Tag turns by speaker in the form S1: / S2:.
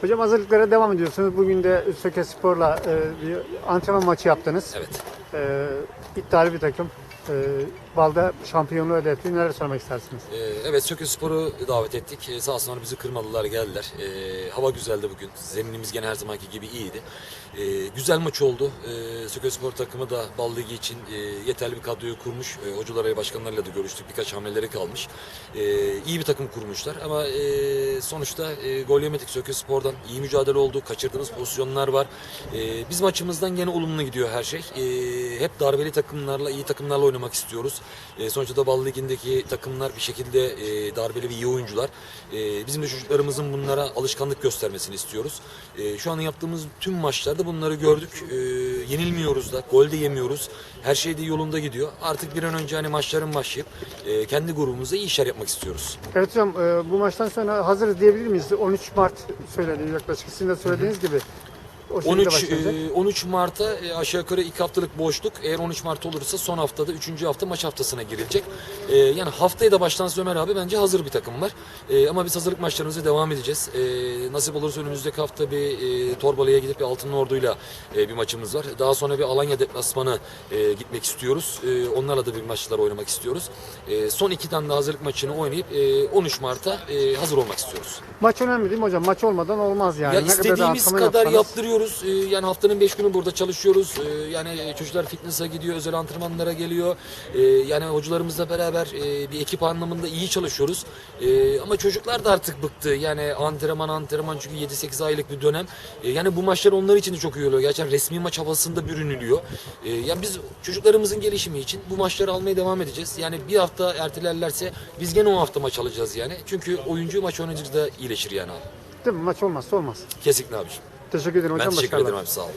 S1: Hocam hazırlıklara devam ediyorsunuz. Bugün de Söke Spor'la e, bir antrenman maçı yaptınız.
S2: Evet.
S1: E, iddialı bir takım. E, Balda şampiyonluğu hedefli. Neler sormak istersiniz?
S2: Ee, evet Söke Spor'u davet ettik. Ee, sağ olsunlar bizi kırmadılar geldiler. Ee, hava güzeldi bugün. Zeminimiz gene her zamanki gibi iyiydi. Ee, güzel maç oldu. Ee, Söke Spor takımı da Bal Ligi için e, yeterli bir kadroyu kurmuş. E, hocalarıyla başkanlarıyla da görüştük. Birkaç hamleleri kalmış. Ee, iyi bir takım kurmuşlar ama e, sonuçta e, gol yemedik Söke Spor'dan. iyi mücadele oldu. Kaçırdığımız pozisyonlar var. Ee, biz maçımızdan gene olumlu gidiyor her şey. Ee, hep darbeli takımlarla, iyi takımlarla oynamak istiyoruz. Ee, sonuçta da Bal Ligi'ndeki takımlar bir şekilde e, darbeli ve iyi oyuncular. Ee, bizim de çocuklarımızın bunlara alışkanlık göstermesini istiyoruz. Ee, şu an yaptığımız tüm maçlarda bunları gördük. Ee, yenilmiyoruz da, gol de yemiyoruz. Her şey de yolunda gidiyor. Artık bir an önce hani maçların başlayıp e, kendi grubumuzda iyi işler yapmak istiyoruz.
S1: Evet hocam e, bu maçtan sonra hazırız diyebilir miyiz? 13 Mart söyledi yaklaşık. Sizin de söylediğiniz gibi. O şekilde
S2: 13
S1: başlayacak.
S2: e, 13 Mart'a e, aşağı yukarı 2 haftalık boşluk. Eğer 13 Mart olursa son haftada 3. hafta maç haftasına girilecek. E, yani haftaya da başlansa Ömer abi bence hazır bir takım var. E, ama biz hazırlık maçlarımıza devam edeceğiz. E, nasip olursa önümüzdeki hafta bir e, Torbalı'ya gidip bir Altın Ordu'yla e, bir maçımız var. Daha sonra bir Alanya deplasmanı e, gitmek istiyoruz. E, onlarla da bir maçlar oynamak istiyoruz. E, son iki tane de hazırlık maçını oynayıp e, 13 Mart'a e, hazır olmak istiyoruz.
S1: Maç önemli değil mi hocam? Maç olmadan olmaz yani.
S2: Ya
S1: Ne kadar
S2: istediğimiz kadar
S1: yapsanız-
S2: yaptırıyoruz. Ee, yani haftanın 5 günü burada çalışıyoruz. Ee, yani çocuklar fitness'a gidiyor, özel antrenmanlara geliyor. Ee, yani hocalarımızla beraber e, bir ekip anlamında iyi çalışıyoruz. Ama çocuklar da artık bıktı. Yani antrenman antrenman çünkü 7-8 aylık bir dönem. Yani bu maçlar onlar için de çok iyi oluyor. Gerçekten resmi maç havasında bürünülüyor. Yani biz çocuklarımızın gelişimi için bu maçları almaya devam edeceğiz. Yani bir hafta ertelerlerse biz gene o hafta maç alacağız yani. Çünkü oyuncu maç oynayınca da iyileşir yani abi.
S1: Değil mi? Maç olmazsa olmaz.
S2: Kesinlikle abiciğim.
S1: Teşekkür ederim hocam.
S2: Ben teşekkür
S1: başarılar.
S2: ederim abi sağ ol.